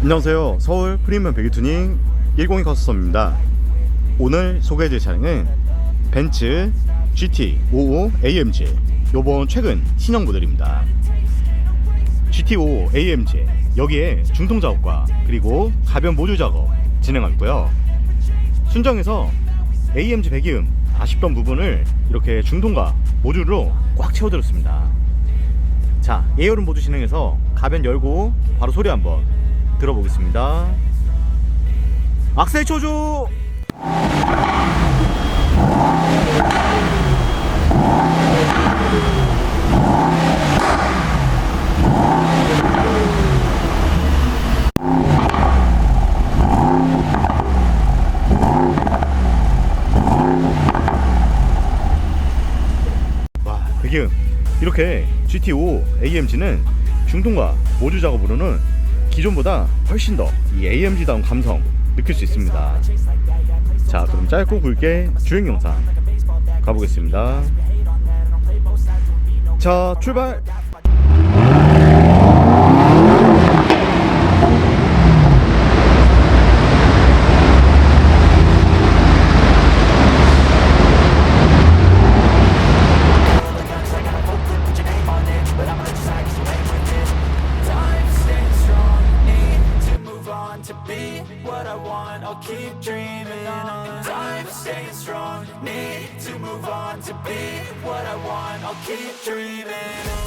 안녕하세요. 서울 프리미엄 배기투닝 102 커스텀입니다. 오늘 소개해드릴 차량은 벤츠 GT55 AMG 요번 최근 신형 모델입니다. GT55 AMG 여기에 중통 작업과 그리고 가변 모듈 작업 진행하고 있고요. 순정에서 AMG 배기음 아쉽던 부분을 이렇게 중통과 모듈로 꽉 채워드렸습니다. 자, 예열은 모두 진행해서 가변 열고 바로 소리 한번 들어보겠습니다. 악셀 되게 이렇게 GT5 AMG는 중통과 모듈 작업으로는 기존보다 훨씬 더 이 AMG다운 감성 느낄 수 있습니다. 자, 그럼 짧고 굵게 주행 영상 가보겠습니다. 자, 출발! Be what I want. I'll keep dreaming on. Time staying strong, need to move on to be what I want. I'll keep dreaming on.